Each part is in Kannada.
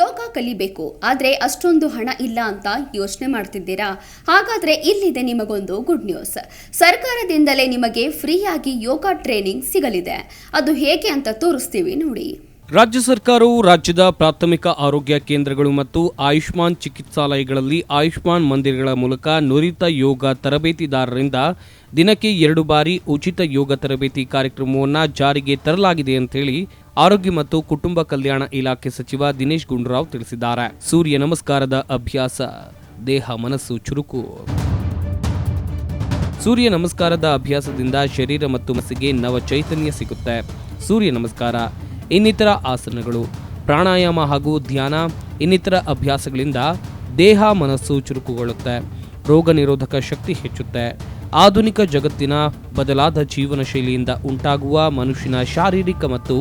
ಯೋಗ ಕಲಿಬೇಕು, ಆದರೆ ಅಷ್ಟೊಂದು ಹಣ ಇಲ್ಲ ಅಂತ ಯೋಚನೆ ಮಾಡ್ತಿದ್ದೀರಾ? ಹಾಗಾದರೆ ಇಲ್ಲಿದೆ ನಿಮಗೊಂದು ಗುಡ್ ನ್ಯೂಸ್ ಸರ್ಕಾರದಿಂದಲೇ ನಿಮಗೆ ಫ್ರೀಯಾಗಿ ಯೋಗ ಟ್ರೈನಿಂಗ್ ಸಿಗಲಿದೆ. ಅದು ಹೇಗೆ ಅಂತ ತೋರಿಸ್ತೀವಿ ನೋಡಿ. ರಾಜ್ಯ ಸರ್ಕಾರವು ರಾಜ್ಯದ ಪ್ರಾಥಮಿಕ ಆರೋಗ್ಯ ಕೇಂದ್ರಗಳು ಮತ್ತು ಆಯುಷ್ಮಾನ್ ಚಿಕಿತ್ಸಾಲಯಗಳಲ್ಲಿ ಆಯುಷ್ಮಾನ್ ಮಂದಿರಗಳ ಮೂಲಕ ನುರಿತ ಯೋಗ ತರಬೇತಿದಾರರಿಂದ ದಿನಕ್ಕೆ ಎರಡು ಬಾರಿ ಉಚಿತ ಯೋಗ ತರಬೇತಿ ಕಾರ್ಯಕ್ರಮವನ್ನು ಜಾರಿಗೆ ತರಲಾಗಿದೆ ಅಂತೇಳಿ ಆರೋಗ್ಯ ಮತ್ತು ಕುಟುಂಬ ಕಲ್ಯಾಣ ಇಲಾಖೆ ಸಚಿವ ದಿನೇಶ್ ಗುಂಡೂರಾವ್ ತಿಳಿಸಿದ್ದಾರೆ. ಸೂರ್ಯ ನಮಸ್ಕಾರದ ಅಭ್ಯಾಸ, ದೇಹ, ಮನಸ್ಸು ಚುರುಕು. ಸೂರ್ಯ ನಮಸ್ಕಾರದ ಅಭ್ಯಾಸದಿಂದ ಶರೀರ ಮತ್ತು ಮನಸ್ಸಿಗೆ ನವ ಚೈತನ್ಯ ಸಿಗುತ್ತೆ. ಸೂರ್ಯ ನಮಸ್ಕಾರ. ಇನ್ನಿತರ ಆಸನಗಳು, ಪ್ರಾಣಾಯಾಮ ಹಾಗೂ ಧ್ಯಾನ, ಇನ್ನಿತರ ಅಭ್ಯಾಸಗಳಿಂದ ದೇಹ, ಮನಸ್ಸು ಚುರುಕುಗೊಳ್ಳುತ್ತೆ. ರೋಗ ನಿರೋಧಕ ಶಕ್ತಿ ಹೆಚ್ಚುತ್ತೆ. ಆಧುನಿಕ ಜಗತ್ತಿನ ಬದಲಾದ ಜೀವನ ಶೈಲಿಯಿಂದ ಉಂಟಾಗುವ ಮನುಷ್ಯನ ಶಾರೀರಿಕ ಮತ್ತು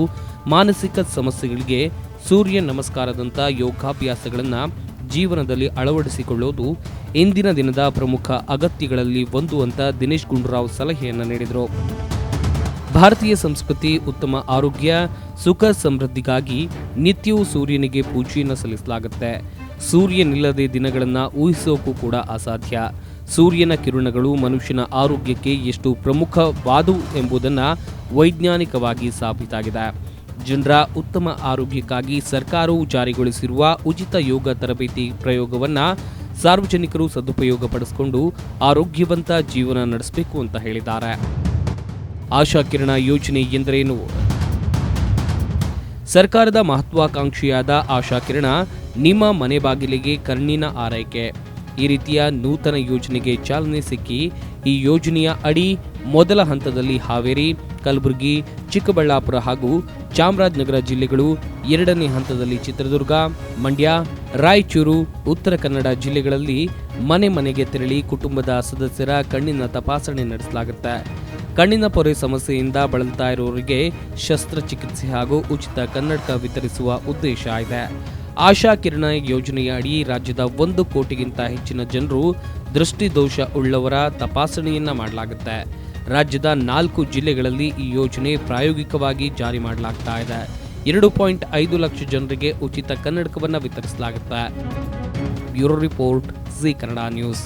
ಮಾನಸಿಕ ಸಮಸ್ಯೆಗಳಿಗೆ ಸೂರ್ಯ ನಮಸ್ಕಾರದಂಥ ಯೋಗಾಭ್ಯಾಸಗಳನ್ನು ಜೀವನದಲ್ಲಿ ಅಳವಡಿಸಿಕೊಳ್ಳುವುದು ಇಂದಿನ ದಿನದ ಪ್ರಮುಖ ಅಗತ್ಯಗಳಲ್ಲಿ ಒಂದು ಅಂತ ದಿನೇಶ್ ಗುಂಡೂರಾವ್ ಸಲಹೆಯನ್ನು ನೀಡಿದರು. ಭಾರತೀಯ ಸಂಸ್ಕೃತಿ, ಉತ್ತಮ ಆರೋಗ್ಯ, ಸುಖ ಸಮೃದ್ಧಿಗಾಗಿ ನಿತ್ಯವೂ ಸೂರ್ಯನಿಗೆ ಪೂಜೆಯನ್ನು ಸಲ್ಲಿಸಲಾಗುತ್ತೆ. ಸೂರ್ಯನಿಲ್ಲದೆ ದಿನಗಳನ್ನು ಊಹಿಸೋಕ್ಕೂ ಕೂಡ ಅಸಾಧ್ಯ. ಸೂರ್ಯನ ಕಿರಣಗಳು ಮನುಷ್ಯನ ಆರೋಗ್ಯಕ್ಕೆ ಎಷ್ಟು ಪ್ರಮುಖವಾದವು ಎಂಬುದನ್ನು ವೈಜ್ಞಾನಿಕವಾಗಿ ಸಾಬೀತಾಗಿದೆ. ಜನರ ಉತ್ತಮ ಆರೋಗ್ಯಕ್ಕಾಗಿ ಸರ್ಕಾರವು ಜಾರಿಗೊಳಿಸಿರುವ ಉಚಿತ ಯೋಗ ತರಬೇತಿ ಪ್ರಯೋಗವನ್ನು ಸಾರ್ವಜನಿಕರು ಸದುಪಯೋಗಪಡಿಸಿಕೊಂಡು ಆರೋಗ್ಯವಂತ ಜೀವನ ನಡೆಸಬೇಕು ಅಂತ ಹೇಳಿದ್ದಾರೆ. ಆಶಾ ಕಿರಣ ಯೋಜನೆ ಎಂದರೇನು? ಸರ್ಕಾರದ ಮಹತ್ವಾಕಾಂಕ್ಷಿಯಾದ ಆಶಾ ಕಿರಣ, ನಿಮ್ಮ ಮನೆ ಬಾಗಿಲಿಗೆ ಕಣ್ಣಿನ ಆರೈಕೆ. ಈ ರೀತಿಯ ನೂತನ ಯೋಜನೆಗೆ ಚಾಲನೆ ಸಿಕ್ಕಿ, ಈ ಯೋಜನೆಯ ಅಡಿ ಮೊದಲ ಹಂತದಲ್ಲಿ ಹಾವೇರಿ, ಕಲಬುರಗಿ, ಚಿಕ್ಕಬಳ್ಳಾಪುರ ಹಾಗೂ ಚಾಮರಾಜನಗರ ಜಿಲ್ಲೆಗಳು ಎರಡನೇ ಹಂತದಲ್ಲಿ ಚಿತ್ರದುರ್ಗ, ಮಂಡ್ಯ, ರಾಯಚೂರು, ಉತ್ತರ ಕನ್ನಡ ಜಿಲ್ಲೆಗಳಲ್ಲಿ ಮನೆ ಮನೆಗೆ ತೆರಳಿ ಕುಟುಂಬದ ಸದಸ್ಯರ ಕಣ್ಣಿನ ತಪಾಸಣೆ ನಡೆಸಲಾಗುತ್ತೆ. ಕಣ್ಣಿನ ಪೊರೆ ಸಮಸ್ಯೆಯಿಂದ ಬಳಲ್ತಾ ಇರುವವರಿಗೆ ಶಸ್ತ್ರಚಿಕಿತ್ಸೆ ಹಾಗೂ ಉಚಿತ ಕನ್ನಡಕ ವಿತರಿಸುವ ಉದ್ದೇಶ ಇದೆ. ಆಶಾ ಕಿರಣ ಯೋಜನೆಯ ಅಡಿ ರಾಜ್ಯದ ಒಂದು ಕೋಟಿಗಿಂತ ಹೆಚ್ಚಿನ ಜನರು ದೃಷ್ಟಿದೋಷ ಉಳ್ಳವರ ತಪಾಸಣೆಯನ್ನ ಮಾಡಲಾಗುತ್ತೆ. ರಾಜ್ಯದ ನಾಲ್ಕು ಜಿಲ್ಲೆಗಳಲ್ಲಿ ಈ ಯೋಜನೆ ಪ್ರಾಯೋಗಿಕವಾಗಿ ಜಾರಿ ಮಾಡಲಾಗ್ತಾ ಇದೆ. ಎರಡು ಪಾಯಿಂಟ್ ಐದು ಲಕ್ಷ ಜನರಿಗೆ ಉಚಿತ ಕನ್ನಡಕವನ್ನು ವಿತರಿಸಲಾಗುತ್ತೆ. Bureau report Zee Kannada news.